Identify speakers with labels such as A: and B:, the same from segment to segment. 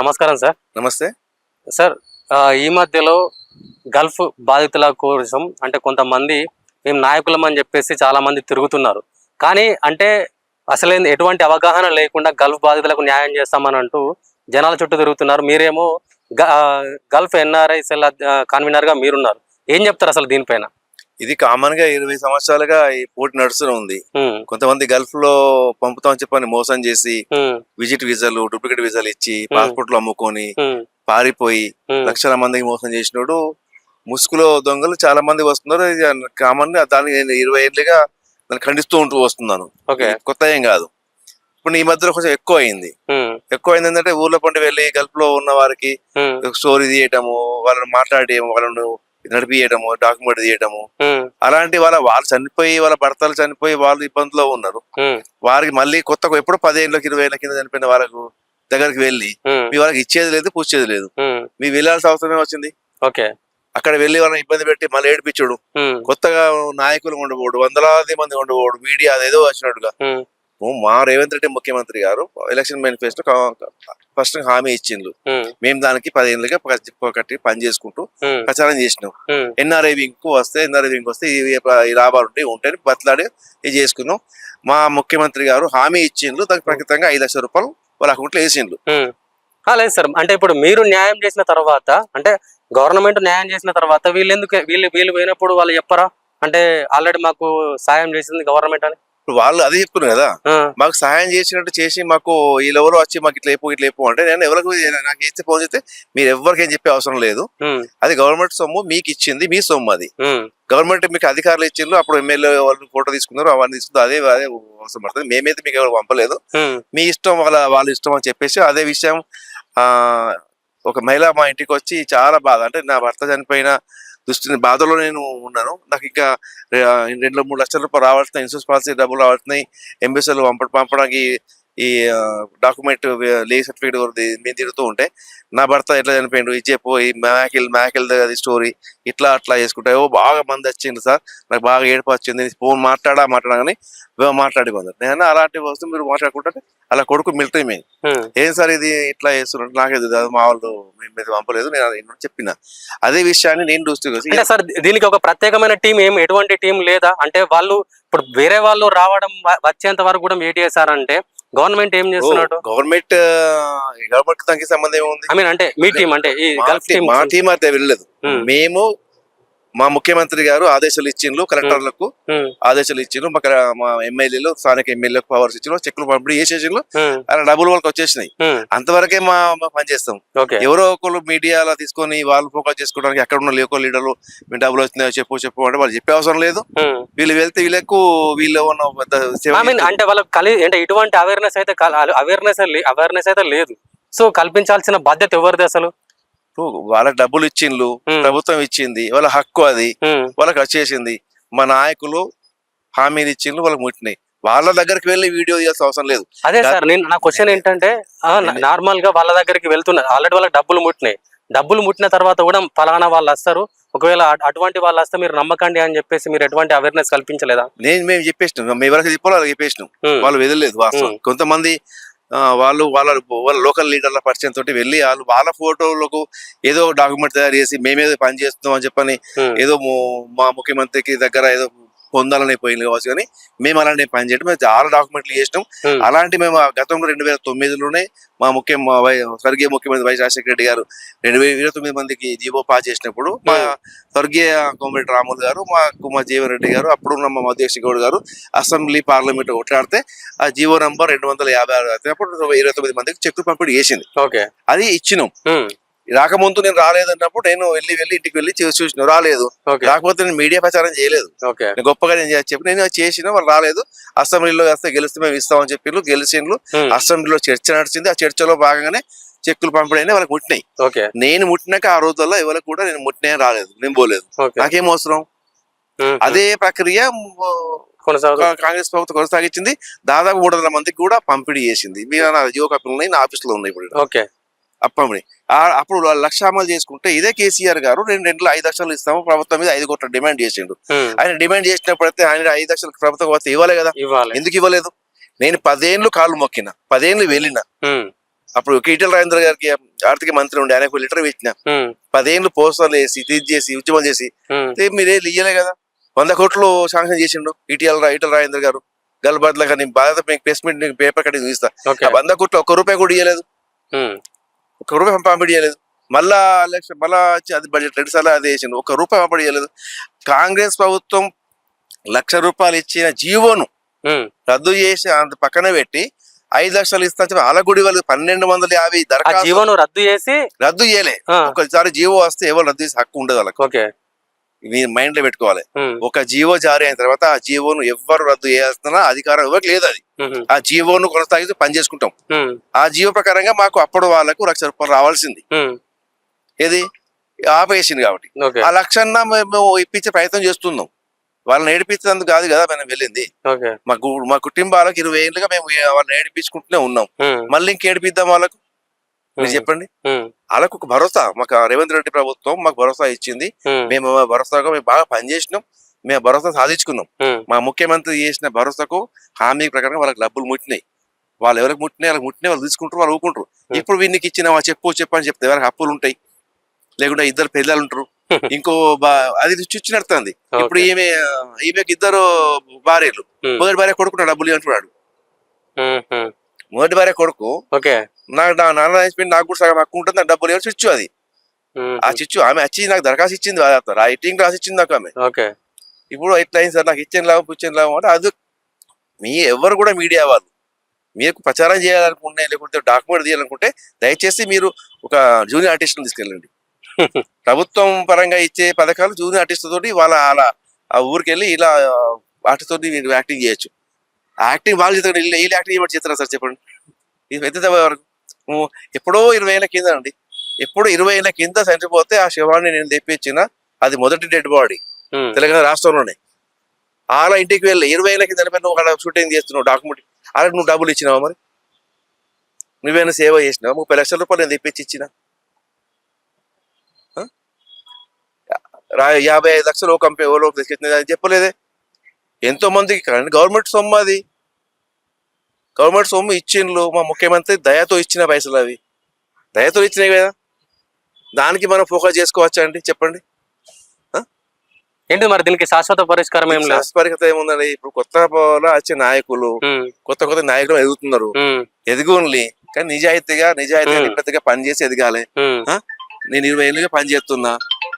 A: నమస్కారం సార్.
B: నమస్తే.
A: సార్ ఈ మధ్యలో గల్ఫ్ బాధితుల కోసం అంటే కొంతమంది మేము నాయకులం అని చెప్పేసి చాలా మంది తిరుగుతున్నారు. కానీ అంటే అసలే ఎటువంటి అవగాహన లేకుండా గల్ఫ్ బాధితులకు న్యాయం చేస్తామని అంటూ జనాల చుట్టూ తిరుగుతున్నారు. మీరేమో గల్ఫ్ ఎన్ఆర్ఐ సెల్ కన్వీనర్గా మీరున్నారు. ఏం చెప్తారు అసలు దీనిపైన?
B: ఇది కామన్గా ఇరవై సంవత్సరాలుగా ఈ పోటీ నడుస్తూనే ఉంది. కొంతమంది గల్ఫ్లో పంపుతామని చెప్పని మోసం చేసి విజిట్ వీసాలు డూప్లికేట్ వీసాలు ఇచ్చి పాస్పోర్ట్లు అమ్ముకొని పారిపోయి లక్షల మందికి మోసం చేసినోడు ముసుగులో దొంగలు చాలా మంది వస్తున్నారు. ఇది కామన్గా దాన్ని నేను ఇరవై ఏళ్ళుగా దాన్ని ఖండిస్తూ ఉంటూ వస్తున్నాను. కొత్త ఏం కాదు. ఇప్పుడు ఈ మధ్యలో కొంచెం ఎక్కువ అయింది. ఎక్కువ అయింది ఏంటంటే ఊర్లో పండి వెళ్ళి గల్ఫ్లో ఉన్న వారికి స్టోరీ తీయటము వాళ్ళని మాట్లాడేయము వాళ్ళను నడిపియటము డాక్యుమెంట్ తీయటము
A: ఉమ్,
B: అలాంటి వాళ్ళ వాళ్ళు చనిపోయి వాళ్ళ భర్తలు చనిపోయి వాళ్ళు ఇబ్బందులో ఉన్నారు. వారికి మళ్ళీ కొత్త ఎప్పుడో పదేళ్ళకి ఇరవై ఏళ్ళ కింద చనిపోయిన వాళ్ళకు దగ్గరికి వెళ్ళి మీ వాళ్ళకి ఇచ్చేది లేదు పూచేది లేదు. మీ వెళ్ళాల్సిన అవసరమే వచ్చింది.
A: ఓకే.
B: అక్కడ వెళ్ళి వాళ్ళని ఇబ్బంది పెట్టి మళ్ళీ ఏడిపించుడు. కొత్తగా నాయకులు ఉండబోడు వందలాది మంది ఉండబోడు మీడియా అదేదో వచ్చినట్టుగా. మా రేవంత్ రెడ్డి ముఖ్యమంత్రి గారు ఎలక్షన్ మేనిఫెస్టో ఫస్ట్ హామీ ఇచ్చిండ్రు. మేము దానికి కట్టి పని చేసుకుంటూ ప్రచారం చేసినాం. ఎన్ఆర్ఐ వింగ్ వస్తే ఎన్ఆర్ఐ వింగ్ వస్తే ఈ లాభాలు ఉంటాయి ఉంటాయని బతలాడి ఇది చేసుకున్నాం. మా ముఖ్యమంత్రి గారు హామీ ఇచ్చిండ్రు దానికి ప్రకృతంగా ఐదు లక్షల రూపాయలు వాళ్ళ అకౌంట్లో వేసిండ్రు.
A: లేదు సార్. అంటే ఇప్పుడు మీరు న్యాయం చేసిన తర్వాత అంటే గవర్నమెంట్ న్యాయం చేసిన తర్వాత వీళ్ళు ఎందుకు వీళ్ళు వీళ్ళు పోయినప్పుడు వాళ్ళు చెప్పరా? అంటే ఆల్రెడీ మాకు సాయం చేసింది గవర్నమెంట్ అని.
B: ఇప్పుడు వాళ్ళు అదే చెప్తున్నారు కదా మాకు సహాయం చేసినట్టు చేసి మాకు వీళ్ళెవరో వచ్చి మాకు ఇట్లా అయిపో ఇట్లా అయిపో అంటే నేను ఎవరికి నాకు ఇస్తే ఫోన్ చేస్తే మీరు ఎవరికి ఏం చెప్పే అవసరం లేదు. అది గవర్నమెంట్ సొమ్ము మీకు ఇచ్చింది మీ సొమ్ము అది. గవర్నమెంట్ మీకు అధికారులు ఇచ్చిండ్రు అప్పుడు ఎమ్మెల్యే వాళ్ళు ఫోటో తీసుకున్నారు అవన్నీ తీసుకుంటారు అదే అదే అవసరం పడుతుంది. మేమైతే మీకు ఎవరు పంపలేదు. మీ ఇష్టం వాళ్ళ వాళ్ళ ఇష్టం అని చెప్పేసి అదే విషయం ఆ ఒక మహిళ మా ఇంటికి వచ్చి చాలా బాధ. అంటే నా భర్త చనిపోయిన దృష్టి బాధలో నేను ఉన్నాను. నాకు ఇంకా రెండు మూడు లక్షల రూపాయలు రావాల్సిన ఇన్సూరెన్స్ పాలసీ డబ్బులు రావాల్సినాయి ఎంబీసీలు పంప పంపడానికి ఈ డాక్యుమెంట్ లే సర్టిఫికేట్ మేము తిరుగుతూ ఉంటే నా భర్త ఎట్లా చనిపోయిండు ఇది చెప్పు ఈ మ్యాకిల్ మ్యాకిల్ అది స్టోరీ ఇట్లా అట్లా చేసుకుంటా. ఓ బాగా మంది వచ్చిండు సార్ నాకు బాగా ఏడుపు వచ్చింది ఫోన్ మాట్లాడా మాట్లాడగానే మాట్లాడి పోతారు నేను అలాంటి వస్తూ మీరు మాట్లాడుకుంటే అలా కొడుకు మిలిటరీ మెయిన్.
A: ఉమ్,
B: ఏం సార్ ఇది ఇట్లా చేస్తున్నట్టు నాకే తెలియదు మా వాళ్ళు మేము మీద పంపలేదు నేను చెప్పిన. అదే విషయాన్ని నేను
A: అంటే సార్ దీనికి ఒక ప్రత్యేకమైన టీం ఏం ఎటువంటి టీం లేదా? అంటే వాళ్ళు ఇప్పుడు వేరే వాళ్ళు రావడం వచ్చేంత వరకు కూడా వెయిట్ చేశారంటే గవర్నమెంట్ ఏం చేస్తున్నట్టు?
B: గవర్నమెంట్ గవర్నమెంట్ దానికి సంబంధం ఏముంది?
A: ఐ మీన్ అంటే మీ టీం అంటే ఈ
B: మా
A: గల్ఫ్
B: టీ- మా టీం అయితే వెళ్ళలేదు
A: ఉమ్,
B: మేము మా ముఖ్యమంత్రి గారు ఆదేశాలు ఇచ్చిండ్రు కలెక్టర్లకు ఆదేశాలు ఇచ్చిండ్రు. మా ఎమ్మెల్యేలు స్థానిక ఎమ్మెల్యేలకు పవర్స్ ఇచ్చిండ్రు. చెక్కులు పంపిణీ చేసేసిండ్రు. అలా డబ్బులు వాళ్ళకి వచ్చేసినాయి. అంతవరకే మా పని చేస్తాం. ఎవరో ఒకరు మీడియాలో తీసుకొని వాళ్ళు ఫోకస్ చేసుకోవడానికి అక్కడ ఉన్న లేకో లీడర్లు మీ డబ్బులు వచ్చినాయో చెప్పు చెప్పు అంటే వాళ్ళు చెప్పే అవసరం లేదు. వీళ్ళు వెళ్తే వీళ్ళకు వీళ్ళు ఉన్న
A: అంటే వాళ్ళకి కలి అంటే ఇటువంటి అవేర్నెస్ అయితే అవేర్నెస్ అవేర్నెస్ అయితే లేదు. సో కల్పించాల్సిన బాధ్యత ఎవరిది అసలు?
B: వాళ్ళకి డబ్బులు ఇచ్చిండ్రు
A: ఉమ్,
B: ప్రభుత్వం ఇచ్చింది వాళ్ళ హక్కు అది. వాళ్ళకి వచ్చేసింది మా నాయకులు హామీలు ఇచ్చిండ్రు వాళ్ళకి ముట్టినాయి. వాళ్ళ దగ్గరికి వెళ్ళి వీడియో తీయాల్సిన అవసరం లేదు.
A: అదే సార్ నేను నా క్వశ్చన్ ఏంటంటే నార్మల్గా వాళ్ళ దగ్గరికి వెళ్తున్నారు ఆల్రెడీ వాళ్ళకి డబ్బులు ముట్టినాయి. డబ్బులు ముట్టిన తర్వాత కూడా ఫలానా వాళ్ళు వస్తారు. ఒకవేళ అటు- అటువంటి వాళ్ళు వస్తే మీరు నమ్మకండి అని చెప్పేసి మీరు ఎటువంటి అవేర్నెస్ కల్పించలేదా?
B: నేను మేము చెప్పేసినాం. మేము ఎవరికి చెప్పాలో వాళ్ళకి చెప్పేసినాం. వాళ్ళు వెళ్ళలేదు వాస్తవం. కొంతమంది వాళ్ళు వాళ్ళ వాళ్ళ లోకల్ లీడర్ల పరిచయం తోటి వెళ్ళి వాళ్ళు వాళ్ళ ఫోటోలకు ఏదో డాక్యుమెంట్ తయారు చేసి మేమేదో పని చేస్తున్నాం అని చెప్పని ఏదో మా ముఖ్యమంత్రికి దగ్గర ఏదో పొందాలని పోయింది కావచ్చు కానీ మేము అలాంటి పని చేయడం మేము చాలా డాక్యుమెంట్లు చేసినాం. అలాంటి మేము గతంలో రెండు వేల తొమ్మిదిలోనే మా ముఖ్య స్వర్గీయ ముఖ్యమంత్రి వైఎస్ రాజశేఖర రెడ్డి గారు రెండు వేల ఇరవై తొమ్మిది మందికి జీవో పాస్ చేసినప్పుడు మా స్వర్గీయ కోమరెడ్డి రాములు గారు మా కుమార్ జీవన్ రెడ్డి గారు అప్పుడున్న మా అధ్యక్ష గౌడ్ గారు అసెంబ్లీ పార్లమెంట్ కొట్లాడితే ఆ జీవో నంబర్ రెండు వందల యాభై ఆరు అయితే అప్పుడు ఇరవై తొమ్మిది మందికి చెక్కులు పంపిణీ చేసింది.
A: ఓకే.
B: అది ఇచ్చినాం. రాకముందు నేను రాలేదన్నప్పుడు నేను వెళ్ళి వెళ్ళి ఇంటికి వెళ్ళి చూసి చూసిన రాలేదు. రాకపోతే నేను మీడియా ప్రచారం చేయలేదు. నేను గొప్పగా నేను చెప్పి నేను చేసిన వాళ్ళు రాలేదు. అసెంబ్లీలో వేస్తే గెలిస్తే మేము ఇస్తామని చెప్పి గెలిచిండ్రు. అసెంబ్లీలో చర్చ నడిచింది. ఆ చర్చలో భాగంగానే చెక్కులు పంపిణీ వాళ్ళకి ముట్టినాయి.
A: ఓకే.
B: నేను ముట్టినాక ఆ రోజుల్లో ఎవరికి కూడా నేను ముట్టినా రాలేదు నేను పోలేదు. నాకేం అవసరం? అదే ప్రక్రియ కాంగ్రెస్ ప్రభుత్వం కొనసాగించింది. దాదాపు మూడు వందల మందికి కూడా పంపిణీ చేసింది. మీరు నా జియో కాపీలు ఉన్నాయి నా ఆఫీస్లో ఉన్నాయి ఇప్పుడు.
A: ఓకే.
B: అప్పండి ఆ- అప్పుడు లక్ష అమలు చేసుకుంటే ఇదే కేసీఆర్ గారు రెండు రెండు ఐదు లక్షలు ఇస్తాము ప్రభుత్వం మీద ఐదు కోట్ల డిమాండ్ చేసిండు. ఆయన డిమాండ్ చేసినప్పుడైతే ఆయన ఐదు లక్షలు ప్రభుత్వం వస్తే ఇవ్వాలి కదా? ఎందుకు ఇవ్వలేదు? నేను పదేళ్ళు కాళ్ళు మొక్కిన పదేళ్ళు వెళ్ళిన. అప్పుడు ఈటల రాజేంద్ర గారికి ఆర్థిక మంత్రి ఉండే ఆయనకు లీటర్ ఇచ్చిన
A: ఉమ్,
B: పదేళ్ళు పోస్టర్లు వేసి తీసి చేసి ఉద్యమం చేసి మీరే ఇయ్యలే కదా? వంద కోట్లు శాంక్షన్ చేసిండు ఈటీఎల్ ఈటల రాజేంద్ర గారు. గల్బాద్ల కానీ బాధ్యత మీకు ప్రెస్ మీట్ పేపర్ కట్టి చూపిస్తా వంద కోట్లు ఒక్క రూపాయి కూడా ఇయ్యలేదు. ఒక్క రూపాయి పంపిణీ చేయలేదు. మళ్ళా ఎలక్షన్ మళ్ళా వచ్చి అది బడ్జెట్ రెండు సార్లు అది వేసిండు ఒక్క రూపాయి పంపిణీ చేయలేదు. కాంగ్రెస్ ప్రభుత్వం లక్ష రూపాయలు ఇచ్చిన జీవోను రద్దు చేసి అంత పక్కన పెట్టి ఐదు లక్షలు ఇస్తా చెప్పి అలగుడి వాళ్ళు పన్నెండు వందల యాభై దరఖాస్తు
A: జీవోను రద్దు చేసి
B: రద్దు చేయలే. ఒకసారి జీవో వస్తే ఎవరు రద్దు చేసి హక్కు ఉండదు వాళ్ళకి.
A: ఓకే.
B: మీ మైండ్లో పెట్టుకోవాలి. ఒక జీవో జారీ అయిన తర్వాత ఆ జీవోను ఎవ్వరు రద్దు చేస్తున్నా అధికారం ఎవరికి లేదు అది. ఆ జీవోను కొనసాగిస్తూ పని చేసుకుంటాం. ఆ జీవో ప్రకారంగా మాకు అప్పుడు వాళ్ళకు లక్ష రూపాయలు రావాల్సింది. ఏది? ఆపేసింది కాబట్టి. ఆ లక్షన్న మేము ఇప్పించే ప్రయత్నం చేస్తున్నాం. వాళ్ళని ఏడిపించేందుకు కాదు కదా మనం వెళ్ళింది. మా మా కుటుంబాలకు ఇరవై ఏళ్ళుగా మేము వాళ్ళని ఏడిపించుకుంటూనే ఉన్నాం. మళ్ళీ ఇంకేడిపిద్దాం వాళ్ళకు? మీరు చెప్పండి. వాళ్ళకు ఒక భరోసా. మాకు రేవంత్ రెడ్డి ప్రభుత్వం మాకు భరోసా ఇచ్చింది. మేము. భరోసాగా మేము బాగా పనిచేసినాం. మేము భరోసా సాధించుకున్నాం. మా ముఖ్యమంత్రి చేసిన భరోసాకు హామీ ప్రకారం వాళ్ళకి డబ్బులు ముట్టినాయి. వాళ్ళు ఎవరికి ముట్టినాయి వాళ్ళకి ముట్టినాయి వాళ్ళు తీసుకుంటారు వాళ్ళు ఊకుంటారు. ఇప్పుడు వీనికి ఇచ్చిన చెప్పు చెప్పు అని చెప్తే ఎవరికి అప్పులు ఉంటాయి? లేకుంటే ఇద్దరు పిల్లలు ఉంటారు. ఇంకో బా అది చుచ్చి నడుతుంది ఇప్పుడు. ఈమె ఈమెకి ఇద్దరు భార్యలు. మొదటి భార్య కొడుకు డబ్బులు అంటున్నాడు మొదటి భార్య కొడుకు.
A: ఓకే.
B: నాకు నా నాన్న నాకు కూడా సగం హక్కు ఉంటుంది నాకు డబ్బులు ఇవ్వాలి చిచ్చు అది. ఆ చిచ్చు ఆమె వచ్చి నాకు దరఖాస్తు ఇచ్చింది రైటింగ్ రాసి ఇచ్చింది నాకు ఆమె.
A: ఓకే.
B: ఇప్పుడు ఇట్లా అయింది సార్? నాకు ఇచ్చిన లాభం పుచ్చిన లాభం అంటే అది మీ ఎవరు కూడా మీడియా వాళ్ళు. మీకు ప్రచారం చేయాలనుకుంటే లేకుంటే డాక్యుమెంట్ తీయాలనుకుంటే దయచేసి మీరు ఒక జూనియర్ ఆర్టిస్ట్ని తీసుకెళ్ళండి. ప్రభుత్వం పరంగా ఇచ్చే పథకాలు జూనియర్ ఆర్టిస్ట్ తోటి వాళ్ళ అలా ఆ ఊరికి వెళ్ళి ఇలా ఆర్టిస్ట్ తోటి మీరు యాక్టింగ్ చేయొచ్చు. యాక్టింగ్ వాళ్ళు చేస్తారు. వీళ్ళు వీళ్ళు యాక్టింగ్ చేయమని చేస్తారా సార్ చెప్పండి? ఇది పెద్ద వరకు? ఎప్పుడో ఇరవై ఏళ్ళ కింద అండి. ఎప్పుడో ఇరవై ఏళ్ళ కింద చనిపోతే ఆ శవాన్ని నేను తెప్పించిన అది మొదటి డెడ్ బాడీ తెలంగాణ రాష్ట్రంలోనే. అలా ఇంటికి వెళ్ళి ఇరవై ఏళ్ళ కింద నువ్వు అక్కడ షూటింగ్ చేస్తున్నావు డాక్యుమెంట్. అలా నువ్వు డబ్బులు ఇచ్చినావా మరి? నువ్వేమైనా సేవ చేసినావా? ముప్పై లక్షల రూపాయలు నేను తెప్పించి ఇచ్చిన. యాభై ఐదు లక్షలు ఒక కంపెనీ తెచ్చింది అది చెప్పలేదే. ఎంతో మందికి కానీ గవర్నమెంట్ సొమ్ము అది. గవర్నమెంట్ సొమ్ము ఇచ్చిండ్లు మా ముఖ్యమంత్రి దయతో ఇచ్చిన పైసలు అవి. దయతో ఇచ్చినాయి కదా. దానికి మనం ఫోకస్ చేసుకోవచ్చా అండి చెప్పండి
A: ఏంటి మరి దీనికి శాశ్వత పరిష్కారం ఏం లేదు?
B: శాస్త్రీయత ఏముందండి? ఇప్పుడు కొత్త వచ్చే నాయకులు కొత్త కొత్త నాయకులు ఎదుగుతున్నారు.
A: ఉమ్,
B: ఎదుగుని కానీ నిజాయితీగా నిజాయితీగా. నిబద్ధతగా పనిచేసి ఎదగాలి. నేను ఇరవై ఏళ్ళుగా పనిచేస్తున్నా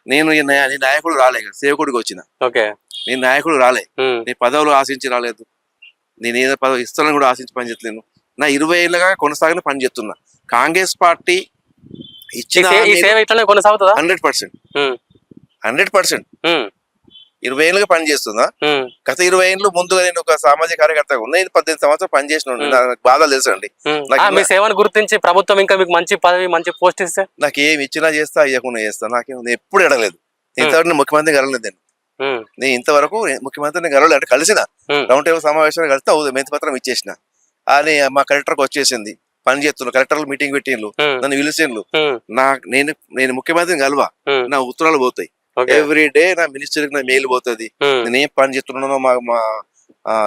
B: నేను నీ నాయకుడు రాలే సేవకుడికి వచ్చిన.
A: ఓకే.
B: నేను నాయకుడు రాలే. నీ పదవులు ఆశించి రాలేదు. నేను ఏదో పదవి ఇస్తానని కూడా ఆశించి పనిచేయట్లేను నా ఇరవై ఏళ్ళుగా కొనసాగిన పని చేస్తున్నా. కాంగ్రెస్ పార్టీ ఇచ్చిన హండ్రెడ్ పర్సెంట్. Hundred percent. ఇరవై ఏళ్ళుగా పని చేస్తున్నా. గత ఇరవై ఏళ్ళు ముందుగా నేను ఒక సామాజిక కార్యకర్తగా ఉన్నా. నేను పద్దెనిమిది సంవత్సరాలు పనిచేసిన
A: Hmm.
B: నాకు బాధ తెలుసు అండి.
A: ఉమ్.
B: నాకు
A: ఆ, మీ సేవను గుర్తించి ప్రభుత్వం ఇంకా మీకు మంచి పదవి మంచి పోస్ట్ ఇస్తే?
B: నాకు ఏమి ఇచ్చినా చేస్తా అయ్యకుండా చేస్తా. నాకేం నేను ఎప్పుడు ఎడలేదు. ఇంతవరకు ముఖ్యమంత్రి గెలలేదు నేను. నేను ఇంతవరకు ముఖ్యమంత్రిని గెలవలేదు అంటే కలిసిన రౌండ్ టేబుల్ సమావేశాలు కలిస్తే అవును మెంతి పత్రం ఇచ్చేసిన. అని మా కలెక్టర్కి వచ్చేసింది. పని చేస్తున్నారు కలెక్టర్లు మీటింగ్ పెట్టిండ్రు
A: ఉమ్,
B: నన్ను పిలిచిండ్రు
A: ఉమ్,
B: నా నేను నేను ముఖ్యమంత్రిని కలవా? నా ఉత్తరాలు పోతాయి. ఎవ్రీ డే నా మినిస్టర్కి నా మెయిల్ పోతుంది. నేను ఏం పని చేస్తున్నానో మా మా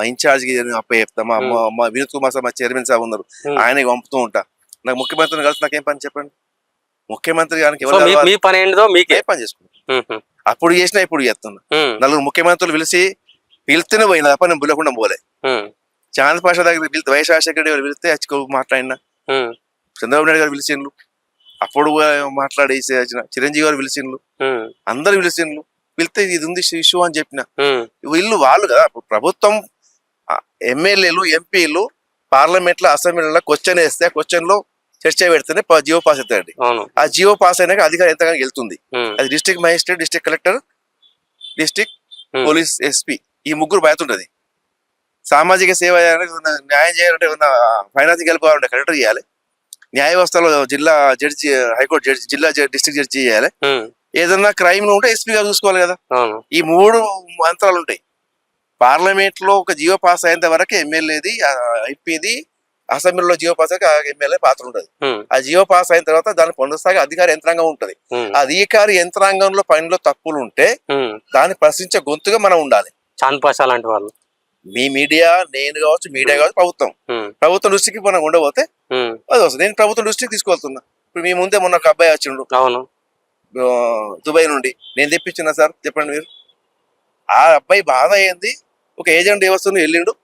B: ఇన్ఛార్జ్కి అప్ప చెప్తా. మా. మా- వినోద్ కుమార్ సార్ మా చైర్మన్ సార్ ఉన్నారు. ఆయనకి పంపుతూ ఉంటా. నాకు ముఖ్యమంత్రిని కలిసి నాకేం పని చెప్పండి? ముఖ్యమంత్రి గారికి
A: పని ఏంటిదో మీకే.
B: ఏ పని చేసుకుంటా
A: ఉమ్, ఉమ్,
B: అప్పుడు చేసినా ఇప్పుడు చేస్తున్నా. నలుగురు ముఖ్యమంత్రులు పిలిచి పిలిస్తేనే పోయినా తప్ప నేను పిలవకుండా పోలే. చాంద్ పాషా దగ్గర పిలిస్తే వైఎస్ రాజశేఖర రెడ్డి గారు పిలిస్తే వచ్చి మాట్లాడినా. చంద్రబాబు నాయుడు గారు పిలిచిండ్రు. అప్పుడు మాట్లాడేసి చిరంజీవి గారు పిలిచిండ్రు. అందరు పిలిచిండ్రు. పిలిస్తే ఇది ఉంది ఇష్యూ అని చెప్పిన. వీళ్ళు వాళ్ళు కదా ప్రభుత్వం ఎమ్మెల్యేలు ఎంపీలు పార్లమెంట్లో అసెంబ్లీలో క్వశ్చన్ వేస్తే క్వశ్చన్లో చర్చ పెడితేనే జియో పాస్ అవుతాయండి. ఆ జియో పాస్ అయినాక అధికారం ఎంతగానో వెళ్తుంది అది district magistrate district collector district
A: Hmm.
B: Police SP. ఈ ముగ్గురు బాధ్యత సామాజిక సేవ చేయాలంటే న్యాయం చేయాలంటే ఫైనాన్స్ గెలుపాలంటే కలెక్టర్ చేయాలి. న్యాయ వ్యవస్థలో జిల్లా జడ్జి హైకోర్టు జడ్జి జిల్లా డిస్ట్రిక్ట్ జడ్జి చేయాలి. ఏదన్నా క్రైమ్ ఉంటే ఎస్పీ గారు చూసుకోవాలి కదా. ఈ మూడు మంత్రాలు ఉంటాయి. పార్లమెంట్లో ఒక జియో పాస్ అయ్యేంత వరకు ఎమ్మెల్యేది ఐపీది అసెంబ్లీలో జియో పాస్ ఎమ్మెల్యే పాత్ర ఉంటుంది ఆ జియో పాస్ అయిన తర్వాత దాన్ని కొనసాగే అధికార యంత్రాంగం ఉంటుంది. అధికార యంత్రాంగంలో పనిలో తప్పులు ఉంటే. దాన్ని ప్రశ్నించే గొంతుగా మనం ఉండాలి.
A: చాంద్ పాషా లాంటి వాళ్ళు.
B: మీ మీడియా నేను కావచ్చు మీడియా కావచ్చు ప్రభుత్వం. ప్రభుత్వం దృష్టికి మనం ఉండబోతే అది వస్తుంది. నేను ప్రభుత్వం దృష్టికి తీసుకెళ్తున్నా ఇప్పుడు మీ ముందే మొన్న ఒక అబ్బాయి వచ్చిండు.
A: అవును.
B: దుబాయ్ నుండి. నేను తెప్పించిన సార్ చెప్పండి మీరు. ఆ అబ్బాయి బాధ అయింది ఒక ఏజెంట్ దేవస్థానం వెళ్ళిండు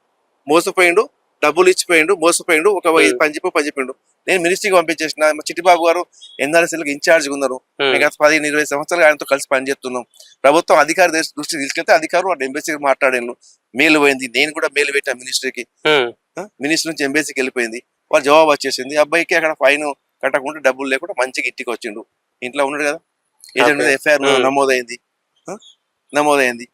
B: మోసపోయిండు. డబ్బులు ఇచ్చిపోయిండు మోసపోయిండు ఒక
A: Hmm.
B: పని చెప్పి పని చెప్పిండు నేను మినిస్ట్రీకి పంపించేసిన చిట్టిబాబు గారు ఎన్ఆర్ఎస్ఎల్కి ఇన్ఛార్జ్ ఉన్నారు. మేము గత పదిహేను ఇరవై సంవత్సరాలు ఆయనతో కలిసి పనిచేస్తున్నాం ప్రభుత్వం అధికారి దృష్టి- దృష్టికి తీసుకెళ్తే అధికారులు వాటి ఎంబెసీకి మాట్లాడాను మేలు పోయింది. నేను కూడా మేలు పెట్టాను మినిస్ట్రీకి.
A: ఉమ్,
B: మినిస్టర్ నుంచి ఎంబెసీకి వెళ్ళిపోయింది. వాళ్ళు జవాబు వచ్చేసింది. అబ్బాయికి అక్కడ ఫైన్ కట్టకుండా డబ్బులు లేకుండా మంచిగా ఇంటికి వచ్చిండు. ఇంట్లో ఉన్నాడు కదా? ఏజెంట్ మీద. FIR
A: Hmm.
B: నమోదైంది? నమోదైంది.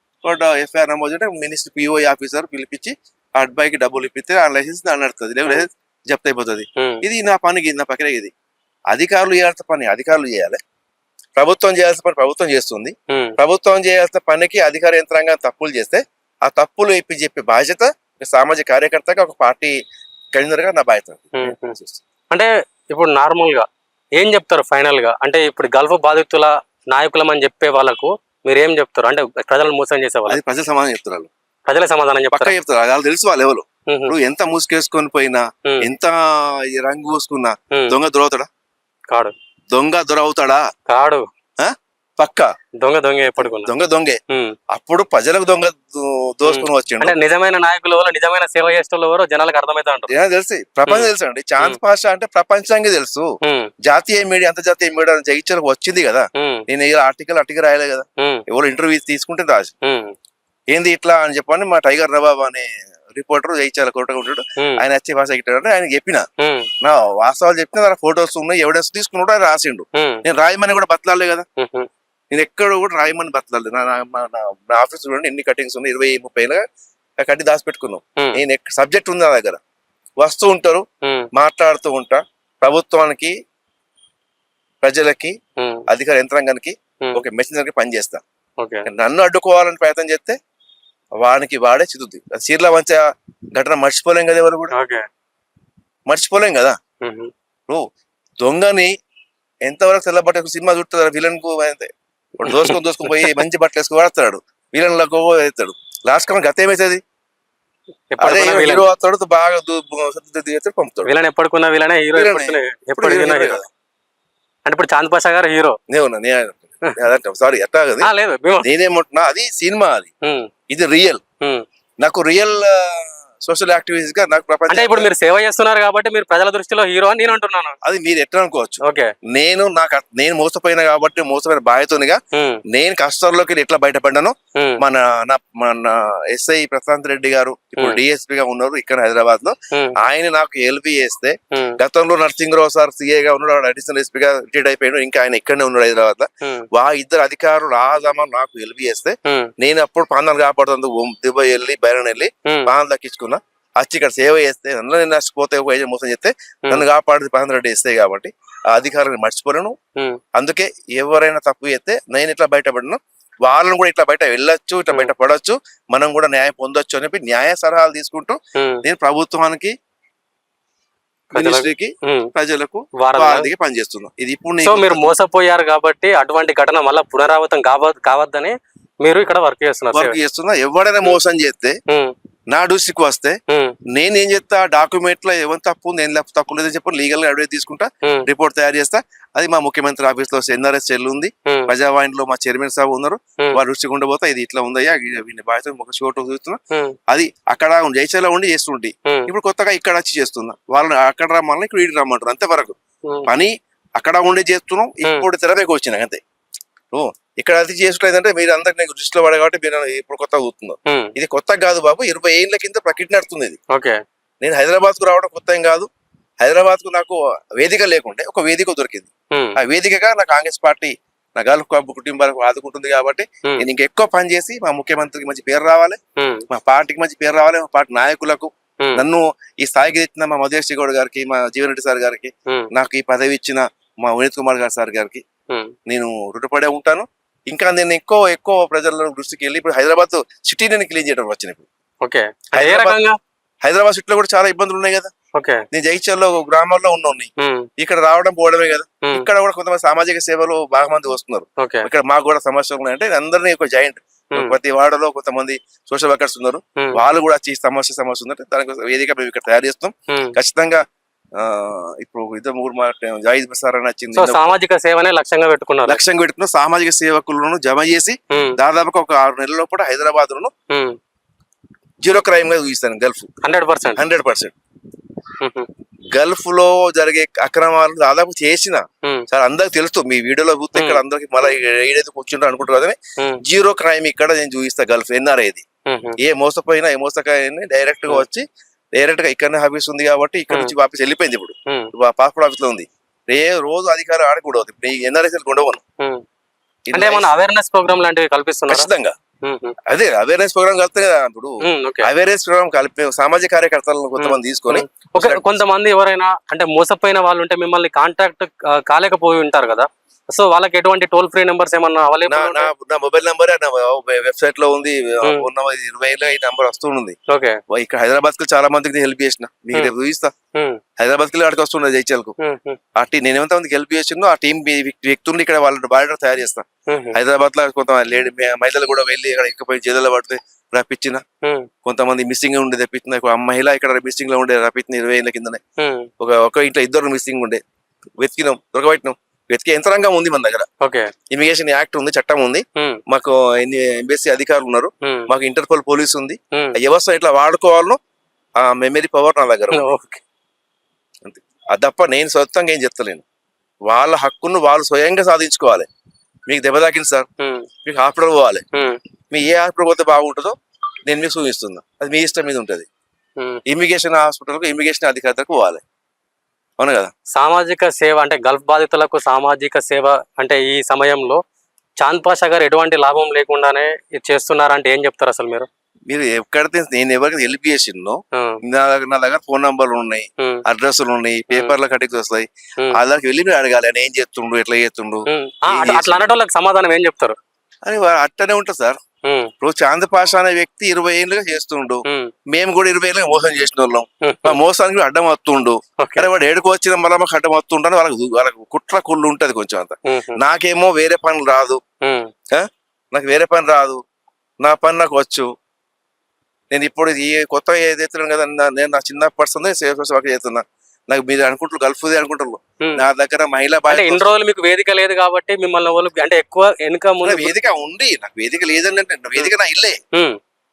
B: ఎఫ్ఐఆర్ నమోదు అంటే మినిస్టర్ పిఓ ఆఫీసర్ పిలిపించి ఆ అబ్బాయికి డబ్బులు ఇప్పిస్తే ఆ లైసెన్స్ దాన్ని నడుతుంది లేదు లైసెన్స్ జప్త్ అయిపోతుంది
A: ఉమ్,
B: ఇది నా పనికి ఇది నా పక్కనే ఇది. అధికారులు చేయాల్సిన పని అధికారులు చేయాలి. ప్రభుత్వం చేయాల్సిన పని ప్రభుత్వం చేస్తుంది.
A: ఉమ్,
B: ప్రభుత్వం చేయాల్సిన పనికి అధికార యంత్రాంగం తప్పులు చేస్తే ఆ తప్పులు ఇప్పి చెప్పే బాధ్యత సామాజిక కార్యకర్తగా ఒక పార్టీ కన్వీనర్గా నా బాధ్యత.
A: అంటే ఇప్పుడు నార్మల్గా ఏం చెప్తారు ఫైనల్గా అంటే ఇప్పుడు గల్ఫ్ బాధితుల నాయకులం అని చెప్పే వాళ్ళకు మీరు ఏం చెప్తారు? అంటే ప్రజలను మోసం చేసే వాళ్ళు
B: ప్రజల సమాధానం చెప్తున్నారు.
A: ప్రజల సమాధానం
B: పక్కా
A: చెప్తారు
B: చెప్తారు వాళ్ళు తెలుసు వాళ్ళు ఎవరు ఇప్పుడు ఎంత ముసుకేసుకొని పోయినా ఎంత రంగు పూసుకున్నా దొంగ దొరవుతాడా?
A: కాడు.
B: దొంగ దొరవుతాడా?
A: కాడు.
B: పక్క.
A: దొంగ దొంగ ఎప్పటికున్నా
B: దొంగ దొంగే. అప్పుడు ప్రజలకు దొంగ దోసుకొని వచ్చిండు.
A: అంటే నిజమైన నాయకులు ఎవరో నిజమైన సేవ చేసేవాళ్ళు ఎవరో జనాలకు అర్థమైతే అంటారు
B: ఏదో తెలుసు. ప్రపంచం తెలుసు అండి చాంద్ పాషా అంటే ప్రపంచానికి తెలుసు. జాతీయ మీడియా అంతర్జాతీయ మీడియా జగిత్యాలకు వచ్చింది కదా. నేను ఆర్టికల్ అట్టిగా రాయలే కదా. ఎవరు ఇంటర్వ్యూ తీసుకుంటే రాజు. ఏంది ఇట్లా అని చెప్పని మా టైగర్ రబాబ్ అనే రిపోర్టర్ జయించాల కోటగా ఉంటాడు. ఆయన వచ్చి భాష అంటే ఆయన చెప్పిన. నా వాస్తవాలు చెప్పిన దాని ఫొటోస్ ఉన్నాయి ఎవిడెన్స్ తీసుకున్నాడు ఆయన రాసిండు. నేను రాయమని కూడా బతలాలే కదా. నేను ఎక్కడ కూడా రాయమని బతలాలి. నా ఆఫీస్ చూడండి ఎన్ని కటింగ్స్ ఉన్నాయి ఇరవై ముప్పై కట్టి దాచిపెట్టుకున్నాం. నేను సబ్జెక్ట్ ఉంది నా దగ్గర. వస్తూ ఉంటారు మాట్లాడుతూ ఉంటా. ప్రభుత్వానికి ప్రజలకి అధికార యంత్రాంగానికి ఒక మెసెంజర్కి పనిచేస్తా.
A: ఓకే.
B: నన్ను అడ్డుకోవాలని ప్రయత్నం చేస్తే వానికి వాడే చిదుద్ది. చీర్ల వంచ ఘటన మర్చిపోలేం కదా ఎవరు కూడా? మర్చిపోలేం కదా? ఇప్పుడు దొంగని ఎంతవరకు తెల్లబట్ట సినిమా చూస్తారు విలన్కు దోసుకొని దోసుకొని పోయి మంచి బట్టలు వేసుకొని వాడతాడు విలన్లకు అవుతాడు లాస్ట్ కన్నా గత ఏమవుతుంది అదే హీరో వస్తాడు బాగా పంపుతాడు.
A: విలన్ ఎప్పటికున్నా విలనే హీరో.
B: కదా.
A: అంటే ఇప్పుడు చాంద్ పాషా గారు హీరో.
B: నేను అదంటాం సారీ ఎట్టా నేనేమంటున్నా అది సినిమా అది. ఇది రియల్. నాకు రియల్ సోషల్ యాక్టివిటీస్గా నాకు
A: అంటే
B: ప్రపంచం
A: ఇప్పుడు మీరు సేవ చేస్తున్నారు కాబట్టి మీరు ప్రజల దృష్టిలో హీరో అని నేను అంటున్నాను.
B: అది మీరు ఎట్లా అనుకోవచ్చు?
A: ఓకే.
B: నేను నాకు నేను మోసపోయినా కాబట్టి మోసపోయిన బాధ్యతనిగా నేను కష్టాల్లోకి ఎట్లా బయటపడ్డాను మన నా- మన ఎస్ఐ ప్రశాంత్ రెడ్డి గారు ఇప్పుడు. డిఎస్పీ గా ఉన్నారు ఇక్కడ
A: హైదరాబాద్లో
B: ఆయన నాకు ఎల్బి చేస్తే గతంలో నరసింహరావు సార్ సిఏ గా ఉన్నాడు అడిషనల్ ఎస్పీ గా రిటైర్డ్ అయిపోయాడు ఇంకా ఆయన ఇక్కడనే ఉన్నాడు
A: హైదరాబాద్లో
B: వా ఇద్దరు అధికారులు ఆజమా నాకు ఎల్బి చేస్తే నేను అప్పుడు పాందాలు కాపాడుతుంది దుబాయ్ వెళ్ళి బైరన్ వెళ్ళి పాందాలు దక్కించుకున్నా. వచ్చి ఇక్కడ సేవ చేస్తే నన్ను నేను నష్టపోతే ఒక ఏజెంట్ మోసం చేస్తే. నన్ను కాపాడేది పాంద రెడ్డి ఇస్తే కాబట్టి ఆ అధికారులను మర్చిపోలేను. అందుకే ఎవరైనా తప్పు చేస్తే నేను ఇట్లా బయటపడను. వాళ్ళని కూడా ఇట్లా బయట వెళ్ళొచ్చు ఇట్లా. బయట పడవచ్చు మనం కూడా న్యాయం పొందొచ్చు అని చెప్పి న్యాయ సలహాలు తీసుకుంటూ నేను ప్రభుత్వానికి
A: ప్రజలకు-
B: మినిస్ట్రీకి
A: ఉమ్.
B: ప్రజలకు
A: వారం
B: వారికి పనిచేస్తున్నాం. ఇది ఇప్పుడు
A: సో మీరు మోసపోయారు కాబట్టి అటువంటి ఘటన మళ్ళీ పునరావృతం కావ కావద్దని మీరు ఇక్కడ వర్క్ చేస్తున్నారు
B: వర్క్ చేస్తున్నా. ఎవడైనా మోసం చేస్తే నా దృష్టికి వస్తే నేను ఏం చేస్తా డాక్యుమెంట్లో ఎవరు తప్పు ఉంది ఏం లేకపోతే తప్పు లేదని చెప్పి లీగల్గా అడ్వైస్ తీసుకుంటా రిపోర్ట్ తయారు చేస్తా. అది మా ముఖ్యమంత్రి ఆఫీస్లో ఎన్ఆర్ఎస్ సెల్ ఉంది.
A: ఉమ్,
B: ప్రజావాణిలో మా చైర్మన్ సాబ్ ఉన్నారు. వారి దృష్టికి ఉండబోతా ఇది ఇట్లా ఉందయ్యా వీని బాధ్యత ఒక చోటు చూస్తున్నా. అది అక్కడ జైశాల ఉండి చేస్తుంటే. ఇప్పుడు కొత్తగా ఇక్కడ వచ్చి చేస్తున్నా. వాళ్ళని అక్కడ రమ్మని ఇక్కడ రమ్మంటారు అంతే వరకు
A: ఉమ్,
B: పని అక్కడ ఉండి చేస్తున్నాం ఇప్పుడు తెరవేకి వచ్చినా అంతే. ఇక్కడ అది చేసుకుంటే మీరు అందరికి నాకు దృష్టిలో పడే కాబట్టి మీరు ఇప్పుడు కొత్తగా చూస్తున్నారు
A: ఉమ్,
B: ఇది కొత్త కాదు బాబు ఇరవై ఏళ్ళ కింద ప్రకటన నడుతుంది ఇది.
A: ఓకే.
B: నేను హైదరాబాద్కు రావడం కొత్త ఏం కాదు. హైదరాబాద్కు నాకు వేదిక లేకుంటే ఒక వేదిక దొరికింది. ఆ వేదికగా నా కాంగ్రెస్ పార్టీ నా కప్ కుటుంబాలకు ఆదుకుంటుంది కాబట్టి నేను ఇంకెక్కువ పని చేసి మా ముఖ్యమంత్రికి మంచి పేరు రావాలి. మా పార్టీకి మంచి పేరు రావాలి మా పార్టీ నాయకులకు. నన్ను ఈ స్థాయికి తెచ్చిన మా మధురేష్ గౌడ్ గారికి మా జీవన్ రెడ్డి సార్ గారికి నాకు ఈ పదవి ఇచ్చిన మా వినీత్ కుమార్ గారు సార్ గారికి నేను రుటపడే ఉంటాను. ఇంకా నేను ఎక్కువ ఎక్కువ ప్రజల దృష్టికి వెళ్ళి ఇప్పుడు హైదరాబాద్ సిటీ నేను క్లీన్ చేయడం వచ్చిన ఇప్పుడు.
A: ఓకే.
B: హైదరాబాద్- సిటీలో కూడా చాలా ఇబ్బందులు ఉన్నాయి కదా.
A: ఓకే.
B: నేను జైచల్లో గ్రామాల్లో ఉన్నాయి
A: ఉమ్,
B: ఇక్కడ రావడం పోవడమే కదా.
A: ఉమ్,
B: ఇక్కడ కూడా కొంతమంది సామాజిక సేవలు బాగా మంది వస్తున్నారు ఇక్కడ మాకు కూడా సమస్యలు ఉన్నాయంటే అందరినీ ఒక జాయింట్. ప్రతి వాడలో కొంతమంది సోషల్ వర్కర్స్ ఉన్నారు. వాళ్ళు కూడా వచ్చి సమస్య సమస్య ఉందంటే దానికోసం వేదిక మేము ఇక్కడ తయారు చేస్తాం. ఖచ్చితంగా ఇప్పుడు ఇద్దరు ముగ్గురు మా జాయిద్ అని వచ్చింది.
A: సో సామాజిక సేవనే లక్ష్యంగా పెట్టుకున్నారు.
B: లక్ష్యం పెట్టుకున్న సామాజిక సేవకులను జమ చేసి దాదాపుగా ఒక ఆరు నెలల లోపల హైదరాబాద్
A: ఉమ్,
B: జీరో క్రైమ్గా చూపిస్తాను Gulf.
A: Hundred percent.
B: Hundred percent. గల్ఫ్లో జరిగే అక్రమాలు దాదాపు చేసిన సార్ అందరికి తెలుసు. మీ వీడియోలో చూస్తే ఇక్కడ అందరికి మళ్ళీ ఏదైతే కూర్చుంటారు అనుకుంటారు కదా. జీరో క్రైమ్ ఇక్కడ నేను చూపిస్తా గల్ఫ్ ఎన్ఆర్ఐది ఏ మోసపోయినా ఏ మోసకాయని డైరెక్ట్గా వచ్చి డైరెక్ట్గా ఇక్కడనే ఆఫీస్ ఉంది కాబట్టి ఇక్కడ నుంచి ఆఫీస్ వెళ్ళిపోయింది ఇప్పుడు. పాస్పోర్ట్ ఆఫీస్లో ఉంది. ఏ రోజు అధికారం ఆడకూడదు ఇప్పుడు ఎన్ఆర్ఐస్ ఉండవను.
A: అంటే అవేర్నెస్ ప్రోగ్రామ్ లాంటివి కల్పిస్తున్నారా?
B: ఖచ్చితంగా. అదే అవేర్నెస్ ప్రోగ్రామ్ కలిపితే కదా ఇప్పుడు. అవేర్నెస్ ప్రోగ్రామ్ కలిపి సామాజిక కార్యకర్తలను కొంతమంది తీసుకొని
A: కొంతమంది ఎవరైనా అంటే మోసపోయిన వాళ్ళు ఉంటే మిమ్మల్ని కాంటాక్ట్ కాలేకపోయి ఉంటారు కదా. సో వాళ్ళకి ఎటువంటి టోల్ ఫ్రీ నెంబర్స్ ఏమన్నా
B: నా
A: అవైలబుల్
B: నా నా మొబైల్ నంబర్ వెబ్సైట్లో ఉంది.
A: Hmm.
B: ఉన్న ఇరవై ఏళ్ళ ఈ నంబర్ వస్తుంది ఇక్కడ హైదరాబాద్కి చాలా మందికి హెల్ప్ చేసిన. మీకు రేపు చూపిస్తా.
A: ఉమ్,
B: హైదరాబాద్కి అక్కడికి వస్తున్నా జైచల్కు
A: ఉమ్, ఉమ్,
B: ఆ టీం నేను ఎంత మందికి హెల్ప్ చేసిందో ఆ టీం వ్యక్తుల్ని ఇక్కడ వాళ్ళ బాడీ తయారు చేస్తా. హైదరాబాద్లో కొంత లేడీ మహిళలు కూడా వెళ్ళి ఇక్కడ ఇకపోయి జైల్లో పడితే రప్పించిన. కొంతమంది మిస్సింగ్ ఉండి తెప్పించిన ఒక మహిళ ఇక్కడ మిస్సింగ్లో ఉండే రప్పించిన ఇరవై ఏళ్ళ కిందనే. ఒక ఒక ఇంట్లో ఇద్దరు మిస్సింగ్ ఉండే. వెతికినాం దొరకబెట్టినాం. వెతికే యంత్రాంగం ఉంది మన దగ్గర. ఇమిగ్రేషన్ యాక్ట్ ఉంది చట్టం ఉంది. మాకు ఎంబీసీ అధికారులు ఉన్నారు. మాకు ఇంటర్పోల్ పోలీస్ ఉంది. వ్యవస్థ ఎట్లా వాడుకోవాలనో ఆ మెమరీ పవర్ నా దగ్గర అంతే. అది తప్ప నేను సొంతంగా ఏం చెప్తలేను. వాళ్ళ హక్కును వాళ్ళు స్వయంగా సాధించుకోవాలి. మీకు దెబ్బ తాకింది సార్. మీకు హాస్పిటల్ పోవాలి. మీ ఏ హాస్పిటల్ పోతే బాగుంటుందో నేను మీకు సూచిస్తున్నా అది మీ ఇష్టం మీద ఉంటుంది. ఇమిగ్రేషన్ హాస్పిటల్కు ఇమిగ్రేషన్ అధికారులకు పోవాలి. అవును కదా?
A: సామాజిక సేవ అంటే గల్ఫ్ బాధితులకు సామాజిక సేవ అంటే ఈ సమయంలో చాంద్ పాషా గారు ఎటువంటి లాభం లేకుండానే ఇది చేస్తున్నారంటే ఏం చెప్తారు అసలు మీరు?
B: మీరు ఎక్కడితే నేను ఎవరికి హెల్ప్ చేసిందో నా దగ్గర నా దగ్గర ఫోన్ నంబర్లు ఉన్నాయి అడ్రస్లు ఉన్నాయి పేపర్ల కటిక్స్ వస్తాయి. వాళ్ళకి వెళ్ళి మీరు అడగాలి ఏం చేస్తుండు ఎట్లా చేస్తుండు?
A: ఉమ్. ఆ, అట్లా- అనటోళ్ళకి సమాధానం ఏం చెప్తారు?
B: అని అట్టనే ఉంటుంది సార్. ఇప్పుడు చాంద్ పాషా అనే వ్యక్తి ఇరవై ఏళ్ళుగా చేస్తుండు. మేము కూడా ఇరవై ఏళ్ళుగా మోసం చేసిన వాళ్ళం మా మోసానికి అడ్డం వస్తుండు. అరే వాడు ఏడుకు వచ్చిన మళ్ళీ మాకు అడ్డం వస్తుండని వాళ్ళకి వాళ్ళకి కుట్ర కుళ్ళు ఉంటది కొంచెం అంత. నాకేమో వేరే పని రాదు. నాకు వేరే పని రాదు. నా పని నాకు వచ్చు. నేను ఇప్పుడు ఈ కొత్తగా ఏదైతున్నాను కదా నేను నా చిన్న పర్సన్ సేఫ్ వర్క్ చేస్తున్నా. నాకు మీరు అనుకుంటారు గల్ఫ్ది అనుకుంటారు. నా దగ్గర మహిళా
A: ఇన్ని రోజులు మీకు వేదిక లేదు కాబట్టి మిమ్మల్ని వాళ్ళు అంటే ఎక్కువ వెనుక ముందు
B: నాకు వేదిక ఉంది నాకు వేదిక లేదని అంటే వేదిక నా ఇల్లే.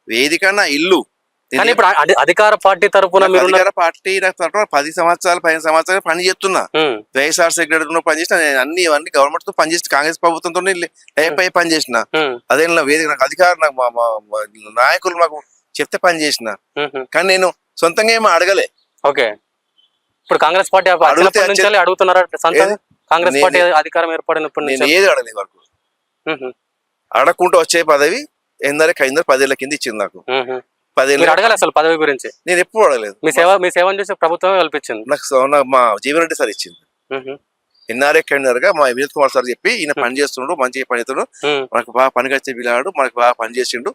B: వేదిక నా ఇల్లు.
A: కానీ ఇప్పుడు అధి- అధికార పార్టీ తరపున
B: నాకు
A: మీరు
B: అధికార పార్టీ నాకు తరపున పది సంవత్సరాలు పదిహేను సంవత్సరాలు పని చేస్తున్నా. వైఎస్ఆర్ సెక్రటరీ పని చేసిన నేను అన్ని ఇవన్నీ గవర్నమెంట్తో పని చేసిన కాంగ్రెస్ ప్రభుత్వంతో అయిపోయి పని చేసిన. అదే వేదిక నాకు అధికారం నాకు మా- నాయకులు మాకు చెప్తే పని చేసిన. కానీ నేను సొంతంగా ఏమో అడగలే.
A: ఓకే. ఇప్పుడు కాంగ్రెస్ పార్టీ నుంచి అడుగుతున్నారా? కాంగ్రెస్ పార్టీ అధికారం ఏర్పడినప్పటి
B: నేను ఏది అడగలేదు వరకు. అడగకుండా వచ్చే పదవి ఎందరే కైందరు పదేళ్ళ కింద ఇచ్చింది నాకు. పదేళ్ళ
A: అడగాలి అసలు పదవి గురించి.
B: నేను ఎప్పుడు అడగలేదు.
A: మీ సేవ మీ సేవను చూసి ప్రభుత్వమే కల్పించింది.
B: నాకు మా జీవన్ సార్ ఇచ్చింది. ఎన్ఆర్ఏ కైందర్గా మా వినోద్ కుమార్ సార్ చెప్పి ఈయన పని చేస్తుండు మంచిగా పని చేస్తుండు.
A: ఉమ్,
B: మనకు బాగా పని వచ్చే పిల్లాడు మనకు బాగా పని చేసిండు.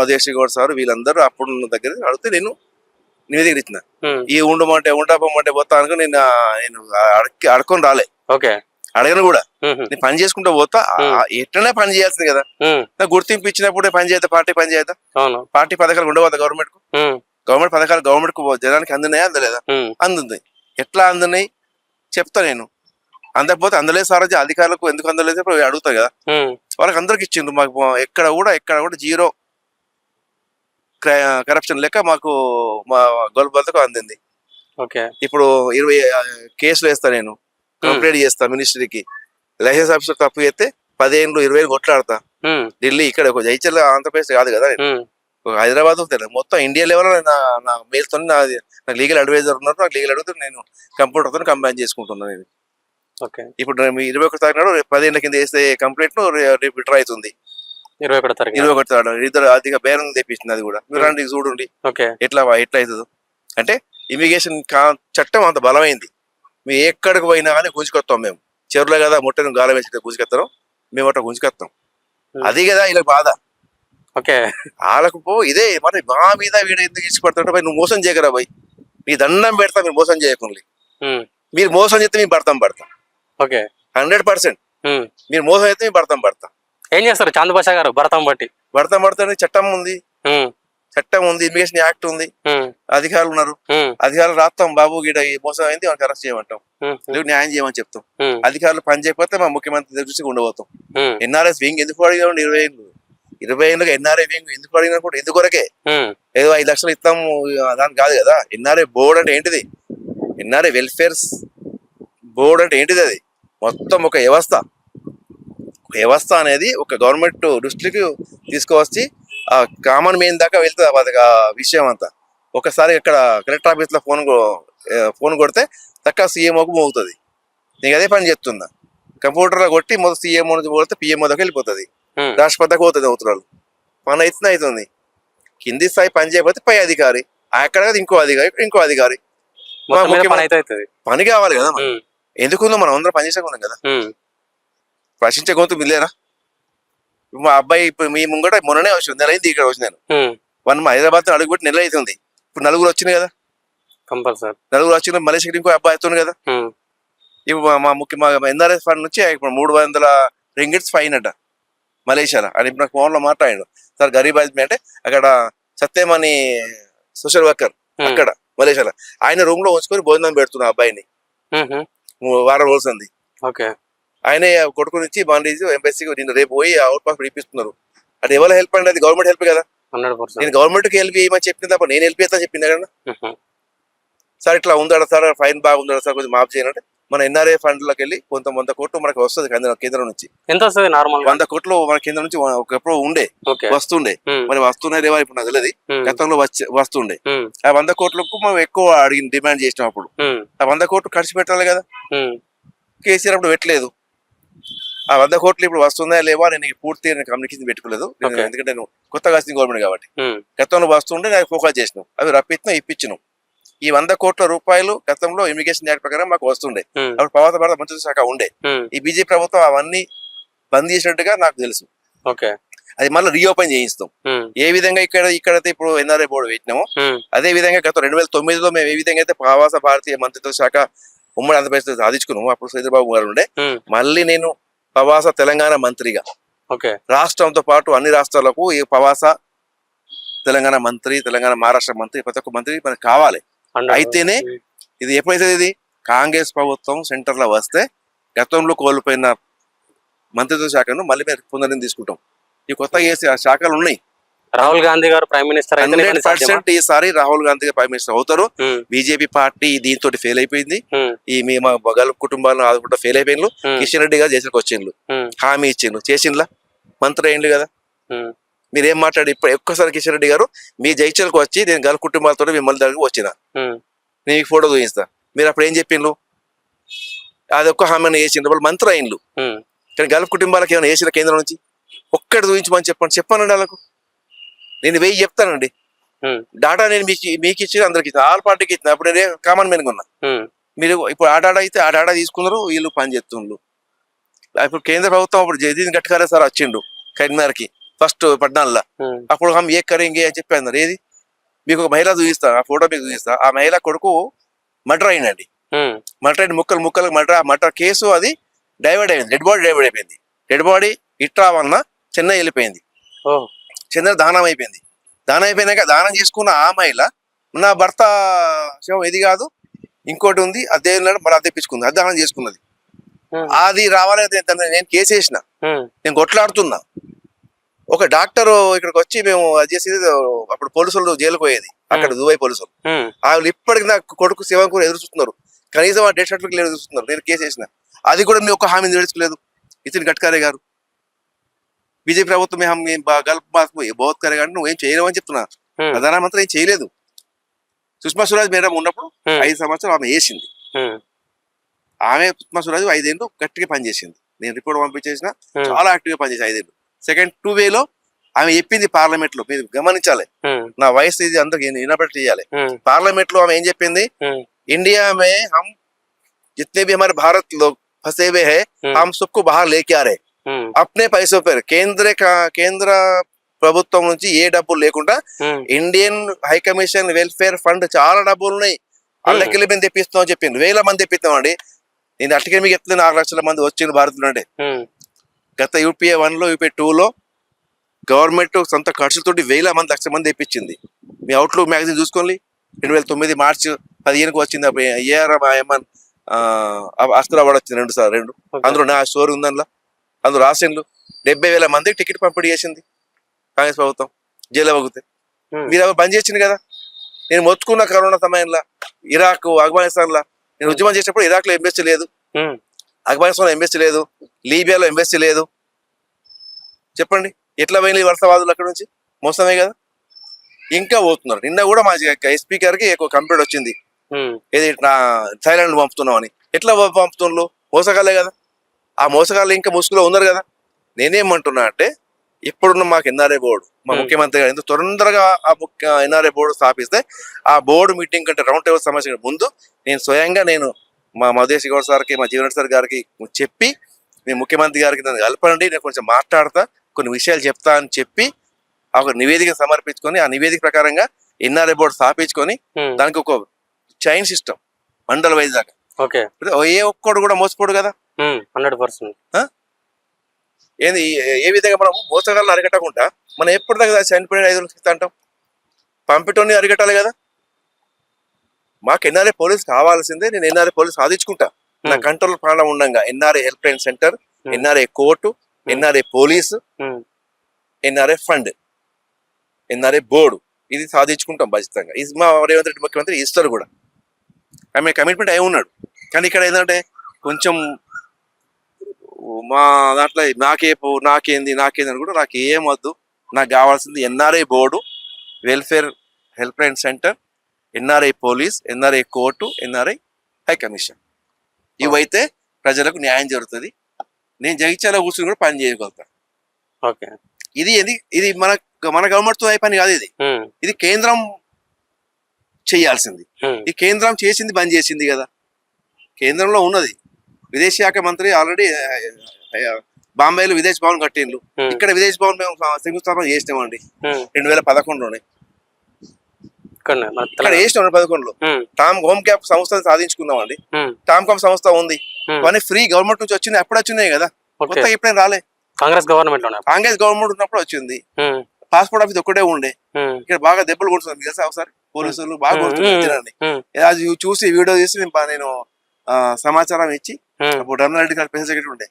B: మధేష్ గౌడ్ సార్ వీళ్ళందరూ అప్పుడు దగ్గర అడిగితే నేను నివేదిక ఇచ్చిన
A: ఉమ్,
B: ఈ ఉండమంటే ఉండపమంటే పోతా అనుకో నేను నేను అడక్కి అడుకొని రాలే.
A: ఓకే.
B: అడగను కూడా. నేను పని చేసుకుంటూ పోతా ఎట్లనే పని చేయాల్సింది కదా. నాకు గుర్తింపు ఇచ్చినప్పుడే పని చేద్దాం పార్టీ పని చేద్దాం? పార్టీ పథకాలు ఉండవద్దా
A: గవర్నమెంట్కు
B: గవర్నమెంట్ పథకాలు గవర్నమెంట్కు జనానికి అందున్నాయా అందలేదా? అందుంది. ఎట్లా అందున్నాయి చెప్తా నేను. అందకపోతే అందలేదు సార్ అధికారులకు ఎందుకు అందలేదు ఇప్పుడు అడుగుతా కదా. వాళ్ళకి అందరికి ఇచ్చిండ్రు మాకు ఎక్కడ కూడా ఎక్కడ కూడా జీరో కరప్షన్ లెక్క మాకు మా గోల్ బతుకు అందింది.
A: ఓకే.
B: ఇప్పుడు ఇరవై కేసులు వేస్తా నేను. కంప్లైంట్ చేస్తా మినిస్ట్రీకి. లైసెన్స్ ఆఫీసర్ తప్పు చేస్తే పదిహేను ఇరవై ఏళ్ళు కొట్లాడతా ఢిల్లీ ఇక్కడ ఒక జైచల్ ఆంధ్రప్రదేశ్ కాదు కదా హైదరాబాద్ తెలియదు మొత్తం ఇండియా లెవెల్ నా నా మేల్తో నాది నాకు లీగల్ అడ్వైజర్ ఉన్నారు. నాకు లీగల్ అడిగితే నేను కంప్యూటర్తో కంబైన్ చేసుకుంటున్నాను నేను.
A: ఓకే.
B: ఇప్పుడు ఇరవై ఒకటి తారీఖు పదిహేను కింద వేస్తే కంప్లైంట్ రేపు విత్డ్రా అవుతుంది.
A: ఇరవై ఒకటో తారీఖు
B: ఇరవై ఒకటి ఇద్దరు అధిక బేరం తెప్పించింది అది కూడా. మీరు రండి చూడండి.
A: ఓకే.
B: ఎట్లా ఎట్లా అవుతుందో. అంటే ఇమిగ్రేషన్ చట్టం అంత బలమైంది. మేము ఎక్కడికి పోయినా కానీ గుంజుకొస్తాం మేము. చెరువులో కదా ముట్టని గాలం వేసి గుంజుకొస్తాం మేము అట్లా గుంజుకొస్తాం అది కదా ఇలా బాధ.
A: ఓకే.
B: వాళ్ళకు పో ఇదే మరి మా మీద వీడు ఎందుకు ఇష్టపడుతుంటే పోయి నువ్వు మోసం చేయగరా పోయి. మీ దండం పెడతా మీరు మోసం చేయకుండా
A: ఉమ్,
B: మీరు మోసం చేస్తే మేము పడతాం పడతాం.
A: ఓకే.
B: Hundred percent. మీరు మోసం అయితే మేము పడతాం పడతాం.
A: ఏం చేస్తారు? చాంద్ బాషా గారు భరతం బట్టి.
B: పడతాం పడతాం చట్టం ఉంది. చట్టం ఉంది ఇమిగ్రేషన్ యాక్ట్ ఉంది. అధికారులు ఉన్నారు. అధికారులు రాస్తాం బాబు గీడ మోసం అయింది వాళ్ళకి అరెస్ట్ చేయమంటాం. లేదు న్యాయం చేయమని చెప్తాం. అధికారులు పని చేయకపోతే మా ముఖ్యమంత్రి దృష్టికి ఉండబోతాం ఎన్ఆర్ఎస్ వింగ్ ఎందుకు అడిగాం ఇరవై ఏళ్ళు. ఇరవై ఏళ్ళుగా ఎన్ఆర్ఐ వింగ్ ఎందుకు అడిగినా కూడా ఎందుకొరకే? ఏదో ఐదు లక్షలు ఇస్తాము దాని కాదు కదా. ఎన్ఆర్ఐ బోర్డు అంటే ఏంటిది? ఎన్ఆర్ఐ వెల్ఫేర్స్ బోర్డు అంటే ఏంటిది అది? మొత్తం ఒక వ్యవస్థ. వ్యవస్థ అనేది ఒక గవర్నమెంట్ దృష్టికి తీసుకువచ్చి ఆ కామన్ మెయిన్ దాకా వెళ్తుంది అది విషయం అంతా. ఒకసారి ఇక్కడ కలెక్టర్ ఆఫీస్లో ఫోన్ ఫోన్ కొడితే తక్కువ సీఎంఓకు మోగుతుంది. నీకు అదే పని చెప్తున్నా. కంప్యూటర్లో కొట్టి మొదటి సీఎంఓ నుంచి కొడితే పిఎంఓ దాకా వెళ్ళిపోతుంది. రాష్ట్రపతికి పోతుంది అవతరాలు పని అయితే అవుతుంది కింది స్థాయి పని చేయకపోతే పై అధికారి అక్కడ కాదు ఇంకో అధికారి ఇంకో అధికారి.
A: పని
B: కావాలి కదా మనం. ఎందుకుందో మనం అందరం పని చేసాకున్నాం కదా. ప్రశ్నించే గొంతు మిల్లేరా మా అబ్బాయి ఇప్పుడు మీ ముంగట మొన్ననే వచ్చింది నెల అయింది ఇక్కడ వచ్చి నేను.
A: ఉమ్,
B: వన్ మా హైదరాబాద్ అడుగు పెట్టి నెల అవుతుంది. ఇప్పుడు నలుగురు వచ్చింది కదా?
A: కంపల్సరీ.
B: నలుగురు వచ్చిన మలేషియాకి ఇంకో అబ్బాయి అవుతుంది కదా? ఇప్పుడు మా- ముఖ్య మా ఎన్ఆర్ఎస్ ఫండ్ నుంచి ఇప్పుడు మూడు వందల రింగిట్స్ ఫైన్ అట మలేషియాలో. అని ఇప్పుడు నాకు ఫోన్లో మాట్లాడాడు. సార్ గరీబ్ ఆద్మీ అంటే అక్కడ సత్యం అని సోషల్ వర్కర్ అక్కడ మలేషియాలో. ఆయన రూమ్లో ఉంచుకొని భోజనం పెడుతున్నా అబ్బాయిని. వారం రోజులు ఉంది.
A: ఓకే.
B: ఆయనే కొడుకు నుంచి బాండేజ్ ఎంబసీకి నిన్న రేపు పోయి అవుట్ పాస్ ఇప్పిస్తున్నారు అది ఎవరు హెల్ప్ అండి అది? గవర్నమెంట్ హెల్ప్ కదా? నేను గవర్నమెంట్కి హెల్ప్ చేయమని చెప్పింది తప్ప నేను హెల్ప్ చేస్తా చెప్పింది కదా సార్ ఇట్లా ఉందడ సార్? ఫైన్ బాగుందడ సార్? కొంచెం మాఫ్ చేయండి అంటే మన ఎన్ఆర్ఏ ఫండ్లోకి వెళ్ళి కొంత వంద కోట్లు మనకి వస్తుంది కేంద్రం నుంచి.
A: ఎంత వస్తుంది నార్మల్
B: వంద కోట్లు మన కేంద్రం నుంచి ఒకప్పుడు ఉండే. వస్తుండే. మరి వస్తున్నాయి లేవా? ఇప్పుడు నాకు తెలియదు గతంలో వచ్చి వస్తుండే. ఆ వంద కోట్లకు మనం ఎక్కువ అడిగిన డిమాండ్ చేసినాం అప్పుడు.
A: ఉమ్,
B: ఆ వంద కోట్లు ఖర్చు పెట్టాలి కదా? కేసీఆర్ అప్పుడు పెట్టలేదు. ఆ వంద కోట్లు ఇప్పుడు వస్తుందా లేవా నేను పూర్తి కమ్యూనికేషన్ పెట్టుకోలేదు. నేను. ఎందుకంటే నేను కొత్తగా వచ్చింది గవర్నమెంట్ కాబట్టి. గతంలో వస్తుండే నాకు ఫోకస్ చేసినాం. అవి రప్పించినా ఇప్పించినాం. ఈ వంద కోట్ల రూపాయలు గతంలో ఇమిగ్రేషన్ యాక్ట్ ప్రకారం మాకు వస్తుండే. అప్పుడు ప్రవాస భారత మంత్రిత్వ శాఖ ఉండే. ఈ బీజేపీ ప్రభుత్వం అవన్నీ బంద్ చేసినట్టుగా నాకు తెలుసు.
A: ఓకే.
B: అది మళ్ళీ రీఓపెన్ చేయిస్తాం. ఏ విధంగా ఇక్కడ ఇక్కడైతే ఇప్పుడు ఎన్ఆర్ఐ బోర్డు పెట్టినామో అదే విధంగా గత రెండు వేల తొమ్మిదిలో మేము ఏ విధంగా అయితే ప్రవాస భారతీయ మంత్రిత్వ శాఖ ఉమ్మడి ఆంధ్రప్రదేశ్ సాధించుకున్నాము అప్పుడు చంద్రబాబు గారు ఉండే మళ్ళీ నేను ప్రవాస తెలంగాణ మంత్రిగా.
A: ఓకే.
B: రాష్ట్రంతో పాటు అన్ని రాష్ట్రాలకు ఈ ప్రవాస తెలంగాణ మంత్రి తెలంగాణ మహారాష్ట్ర మంత్రి ప్రతి ఒక్క మంత్రి మనకు కావాలి.
A: 100.
B: అయితేనే ఇది ఎప్పుడైతే ఇది కాంగ్రెస్ ప్రభుత్వం సెంటర్లో వస్తే గతంలో కోల్పోయిన మంత్రిత్వ శాఖను మళ్ళీ మేము పునరుద్ధరణ తీసుకుంటాం. ఈ కొత్త ఏ శాఖలు ఉన్నాయి.
A: రాహుల్ గాంధీ గారు ప్రైమ్ మినిస్టర్
B: హండ్రెడ్ పర్సెంట్ ఈసారి రాహుల్ గాంధీ ప్రైమ్ మినిస్టర్ అవుతారు. బీజేపీ పార్టీ దీంతో ఫెయిల్ అయిపోయింది. ఈ మీ మా గల్ కుటుంబాలను ఆదుకుంటా ఫెయిల్ అయిపోయిండ్రు కిషన్ రెడ్డి గారు చేసినకు వచ్చిండ్రు హామీ. ఇచ్చిండ్రు. చేసిండ్లా? మంత్రి అయిండు కదా. మీరేం మాట్లాడి ఇప్పుడు ఒక్కసారి కిషన్ రెడ్డి గారు మీ జైచల్కి వచ్చి నేను గల్ కుటుంబాలతో మిమ్మల్ని దగ్గరకు వచ్చిన. నేను ఫోటో చూపిస్తా. మీరు అప్పుడు ఏం చెప్పిండ్రు? అది ఒక్క హామీని వేసిండ్రు వాళ్ళు మంత్రి అయిండ్రు కానీ గల్ఫ్ కుటుంబాలకు ఏమైనా వేసిన కేంద్రం నుంచి? ఒక్కటి చూపించమని చెప్పండి. చెప్పానండి వాళ్ళకు. నేను వెయ్యి చెప్తానండి. డాటా నేను మీకు మీకు ఇచ్చి అందరికి ఇచ్చిన ఆల్ పార్టీకి ఇచ్చిన అప్పుడు నేను కామన్ మెన్ ఉన్నా. మీరు ఇప్పుడు ఆ డాటా అయితే ఆ డాటా తీసుకున్నారు వీళ్ళు పని చేస్తుండ్రు. ఇప్పుడు కేంద్ర ప్రభుత్వం అప్పుడు జగదీన్ గట్కారే సార్ వచ్చిండు కరీంనగర్కి ఫస్ట్ పడ్నాల్లో అప్పుడు హమ్ ఏ కరేంగే అని చెప్పి అన్నారు. ఏది? మీకు ఒక మహిళ చూపిస్తా ఆ ఫోటో మీకు చూపిస్తా. ఆ మహిళ కొడుకు మర్డర్ అయిందండి మర్డర్ అయిన ముక్కలు ముక్కలు మర్డర్ ఆ మర్డర్ కేసు అది డైవర్ట్ అయింది డెడ్ బాడీ డైవర్ట్ అయిపోయింది. డెడ్ బాడీ ఇట్రా వలన చెన్నై వెళ్ళిపోయింది. చెన్నై దానం అయిపోయింది దానం అయిపోయినాక దానం చేసుకున్న ఆ మహిళ నా భర్త శవం ఇది కాదు ఇంకోటి ఉంది అదే మరి అది తెప్పించుకుంది అది దానం చేసుకున్నది. అది రావాలని దాన్ని నేను కేసు వేసిన నేను కొట్లాడుతున్నా. ఒక డాక్టర్ ఇక్కడికి వచ్చి మేము అది చేసేది అప్పుడు పోలీసులు జైలుకు పోయేది అక్కడ దుబాయ్ పోలీసులు. వాళ్ళు ఇప్పటికి నాకు కొడుకు శివం కూడా ఎదురు చూస్తున్నారు. కనీసం ఆ డెత్ సర్టిఫికేట్ ఎదురు చూస్తున్నారు నేను కేసు వేసిన. అది కూడా మీ ఒక్క హామీ నెరవేర్చలేదు నితిన్ గడ్కరీ గారు. బీజేపీ ప్రభుత్వం మేము గల్ఫ్ మాస్కు బహుత్ కరే కానీ నువ్వేం చేయలేవు అని చెప్తున్నా ప్రధానమంత్రి ఏం చేయలేదు. సుష్మా స్వరాజ్ మేడం ఉన్నప్పుడు ఐదు సంవత్సరాలు ఆమె వేసింది ఆమె సుష్మా స్వరాజ్ ఐదేళ్ళు గట్టిగా పనిచేసింది. నేను రిపోర్ట్ పంపించేసిన చాలా యాక్టివ్గా పనిచేసి ఐదేళ్ళు. సెకండ్ టూ వేలో ఆమె చెప్పింది పార్లమెంట్లో మీరు గమనించాలి. నా వయసు ఇది అందరికి వినబడి చేయాలి. పార్లమెంట్లో ఆమె ఏం చెప్పింది? ఇండియా మే హమ్ జితే భీ భారత్లో ఫసే హే హమ్. సబ్కు బహా లేకారే అప్నే పైసో పేరు కేంద్ర కేంద్ర ప్రభుత్వం నుంచి ఏ డబ్బులు లేకుండా Indian high commission welfare fund చాలా డబ్బులు ఉన్నాయి అల్లకెళ్ళి మేము తెప్పిస్తాం అని చెప్పింది వేల మంది తెప్పిస్తాం అండి నేను అట్లకే మీకు ఎత్తున్నాను ఆరు లక్షల మంది వచ్చింది భారత్ నుండి గత యూపీఏ వన్లో యూపీఏ టూ లో గవర్నమెంట్ సొంత ఖర్చులతోటి వేల మంది లక్షల మంది తెప్పించింది. మీ అవుట్లుక్ మ్యాగజైన్ చూసుకోండి. రెండు వేల తొమ్మిది మార్చి పదిహేనుకు వచ్చింది. అప్పుడు ఏఆర్ అస్త్రాబాద్ వచ్చింది రెండు సార్ రెండు. అందులో నా స్టోర్ ఉంది అందులో అందులో రాసిండ్లు. డెబ్బై వేల మందికి టికెట్ పంపిణీ చేసింది కాంగ్రెస్ ప్రభుత్వం. జైలు వగితే
A: Hmm.
B: మీరు ఎవరు బంద్ చేసింది కదా? నేను మొత్తుకున్న కరోనా సమయంలో ఇరాక్ ఆఫ్ఘనిస్తాన్లో నేను ఉద్యమం చేసినప్పుడు ఇరాక్లో ఎంబెస్సీ లేదు. ఆఫ్ఘనిస్తాన్లో ఎంబెస్సీ లేదు. లీబియాలో ఎంబెస్సీ లేదు. చెప్పండి. ఎట్లా పోయిన వరుసవాదులు అక్కడ నుంచి? మోసమే కదా. ఇంకా పోతున్నారు. నిన్న కూడా మా ఎస్పీ గారికి ఒక కంప్లైంట్ వచ్చింది. ఏది నా థైలాండ్ పంపుతున్నాం అని ఎట్లా పంపుతున్నారు మోసగాళ్ళే కదా. ఆ మోసగాళ్ళు ఇంకా ముసుగులో ఉన్నారు కదా. నేనేమంటున్నా అంటే ఇప్పుడున్న మాకు ఎన్ఆర్ఏ బోర్డు మా. ముఖ్యమంత్రి గారు ఎంత తొందరగా ఆ ముఖ్య ఎన్ఆర్ఏ బోర్డు స్థాపిస్తే ఆ బోర్డు మీటింగ్ కంటే రౌండ్ టేబుల్ సమస్య ముందు నేను స్వయంగా నేను మా మధేష్ గౌడ్ సార్కి మా జీవన్ సార్ గారికి చెప్పి మీ ముఖ్యమంత్రి గారికి నన్ను కలపండి నేను కొంచెం మాట్లాడతా కొన్ని విషయాలు చెప్తా అని చెప్పి ఆ ఒక నివేదిక సమర్పించుకొని ఆ నివేదిక ప్రకారంగా ఎన్ఆర్ఏ బోర్డు స్థాపించుకొని దానికి ఒక చైన్ సిస్టమ్ మండల వైజ్ దాకా. ఏ ఒక్కడు కూడా మోసపోడు కదా.
A: Hundred percent.
B: ఏంది ఏ- విధంగా మనం మోసగాళ్ళని అరికట్టకుండా మనం ఎప్పుడు దాకా చనిపోయిన ఐదు లక్షలు అంటాం? పంపిటోని అరికట్టాలి కదా. మాకు ఎన్ఆర్ఏ పోలీస్ కావాల్సిందే నేను ఎన్ఆర్ఏ పోలీస్ సాధించుకుంటా. నా. కంట్రోల్ ప్రాణం ఉండగా NRA help line centre. NRA court NRA police NRA fund NRA board. ఇది సాధించుకుంటాం ఖచ్చితంగా ఇది మా రేవంత్ రెడ్డి ముఖ్యమంత్రి ఇస్తారు కూడా. ఆమె కమిట్మెంట్ అయి ఉన్నాడు. కానీ ఇక్కడ ఏంటంటే కొంచెం మా దాంట్లో నాకే పో నాకేంది నాకేంది అని కూడా నాకు ఏం వద్దు. నాకు కావాల్సింది NRI board welfare help line centre NRI police NRI court NRI high commission. ఇవైతే ప్రజలకు న్యాయం జరుగుతుంది. నేను జగిత్యాల కూర్చుని కూడా పని చేయగలుగుతాను
A: ఓకే.
B: ఇది ఇది ఇది మన మన గవర్నమెంట్తో అయ్యే పని కాదు ఇది. ఇది కేంద్రం చేయాల్సింది. ఈ కేంద్రం చేసింది బంద్ చేసింది కదా. కేంద్రంలో ఉన్నది. విదేశీ శాఖ మంత్రి ఆల్రెడీ బాంబేలో విదేశ్ భవన్ కట్టిండ్రు.
A: ఉమ్,
B: ఇక్కడ విదేశ్ భవన్ మేము శంకుస్థాపన చేసినామండి.
A: ఉమ్,
B: రెండు వేల పదకొండులోనే ఇక్కడ
A: తెలంగాణ.
B: వేసినాం పదకొండులో.
A: ఉమ్,
B: టామ్ హోమ్ క్యాప్ సంస్థను సాధించుకున్నామండి.
A: ఉమ్,
B: టామ్ కామ్ సంస్థ ఉంది. అవన్నీ ఫ్రీ గవర్నమెంట్ నుంచి వచ్చినాయి. అప్పుడు వచ్చినాయి కదా. కొత్తగా ఎప్పుడైనా రాలే.
A: కాంగ్రెస్ గవర్నమెంట్
B: కాంగ్రెస్ గవర్నమెంట్ ఉన్నప్పుడు వచ్చింది. పాస్పోర్ట్ ఆఫీస్ ఒక్కటే ఉండే. ఇక్కడ బాగా దెబ్బలు కొడుతుంది తెలుసా ఒకసారి? పోలీసులు బాగా కొడుతున్నారు చూసి వీడియో తీసి నేను సమాచారం ఇచ్చి అప్పుడు రమణారెడ్డి గారు ప్రెస్ సెక్రటరీ ఉండే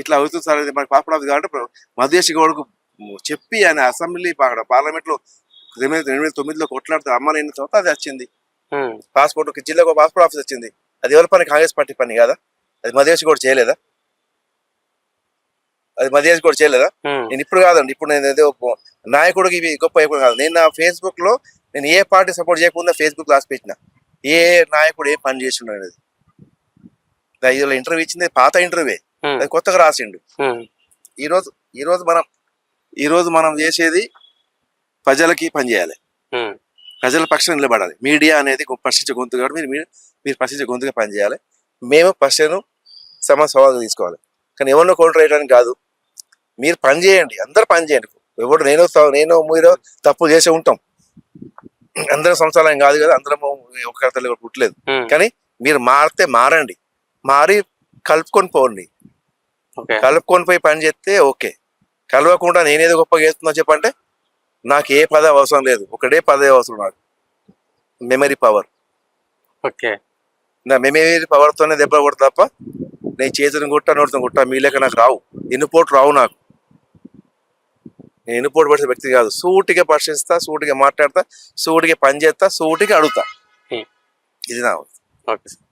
B: ఇట్లా అవుతుంది సార్ మనకి ఆఫీస్ కాబట్టి మధుయేష్ గౌడ్కు చెప్పి ఆయన అసెంబ్లీ అక్కడ పార్లమెంట్లో రెండు వేల తొమ్మిదిలో కొట్లాడితే అమ్మ అయిన తర్వాత అది వచ్చింది. పాస్పోర్ట్ ఒక జిల్లాకు పాస్పోర్ట్ ఆఫీస్ వచ్చింది. అది ఎవరి పని? కాంగ్రెస్ పార్టీ పని కాదా? అది మధుయేష్ గౌడ్ చేయలేదా? అది మధుయేష్ గౌడ్ చేయలేదా? నేను ఇప్పుడు కాదండి ఇప్పుడు నేను ఏదో నాయకుడికి ఇవి గొప్ప అయిపోయి కాదు. నేను నా ఫేస్బుక్లో నేను ఏ పార్టీ సపోర్ట్ చేయకుండా ఫేస్బుక్ రాసి పెట్టిన ఏ నాయకుడు ఏ పని చేసిండు అనేది. ఐదులో ఇంటర్వ్యూ ఇచ్చింది పాత ఇంటర్వ్యూ. అది కొత్తగా రాసిండు. ఈ రోజు ఈ రోజు మనం ఈ రోజు మనం చేసేది ప్రజలకి పనిచేయాలి ప్రజల పక్షం నిలబడాలి. మీడియా అనేది ప్రశ్నించే గొంతు కాబట్టి మీరు మీరు ప్రశ్నించే గొంతుగా పనిచేయాలి మేము ప్రశ్నను సమ సవాలుగా తీసుకోవాలి. కానీ ఎవరినో కౌంటర్ వేయడానికి కాదు. మీరు పని చేయండి. అందరు పని చేయండి. ఎవరు నేను నేను మీరు తప్పు చేసే ఉంటాం. అందరం సంవత్సరాలు కాదు కదా. అందరం ఒక తల్లి కూడా పుట్టలేదు. కానీ మీరు మారితే మారండి. మారి కలుపుకొని పోండి.
A: ఓకే.
B: కలుపుకొని పోయి పని చేస్తే ఓకే. కలవకుండా నేనేదో గొప్పగా చేస్తున్నా చెప్పంటే నాకు ఏ పదవి అవసరం లేదు. ఒకటే పదవి అవసరం నాకు. Memory power
A: okay.
B: నా మెమరీ పవర్తోనే దెబ్బ కొడతా తప్ప నేను చేతిని గుట్ట నోటితో గుట్ట మీ లెక్క నాకు రావు. ఎన్నుపోటు రావు నాకు. నేను ఎన్నుపోటు పడిన వ్యక్తి కాదు. సూటిగా ప్రశ్నిస్తా సూటిగా మాట్లాడతా సూటిగా పని చేస్తా సూటిగా అడుగుతా.
A: Hmm.
B: ఇది నా
A: ఓకే